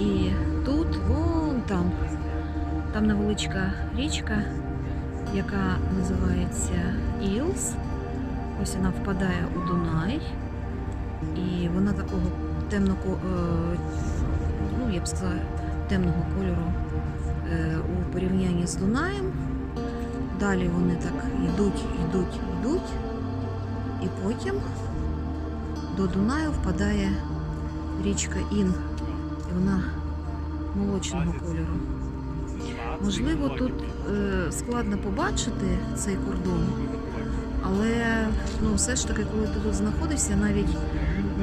і тут, вон там, там невеличка річка, яка називається Ілс. Ось вона впадає у Дунай. І вона такого темного, ну я б сказала, темного кольору е, у порівнянні з Дунаєм. Далі вони так йдуть, йдуть, йдуть. І потім до Дунаю впадає річка Ін, вона молочного кольору. Можливо, тут е, складно побачити цей кордон, але ну, все ж таки, коли ти тут знаходишся, навіть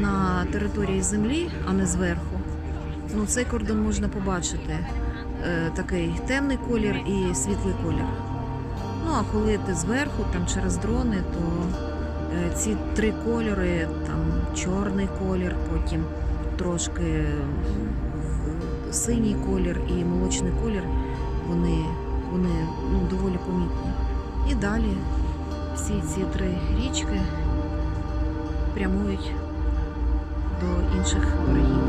на території землі, а не зверху, ну, цей кордон можна побачити. Е, такий темний колір і світлий колір. Ну а коли ти зверху, там через дрони, то Е, ці три кольори, там чорний колір, потім трошки синій колір і молочний колір, вони, вони ну, доволі помітні. І далі всі ці три річки прямують до інших берегів.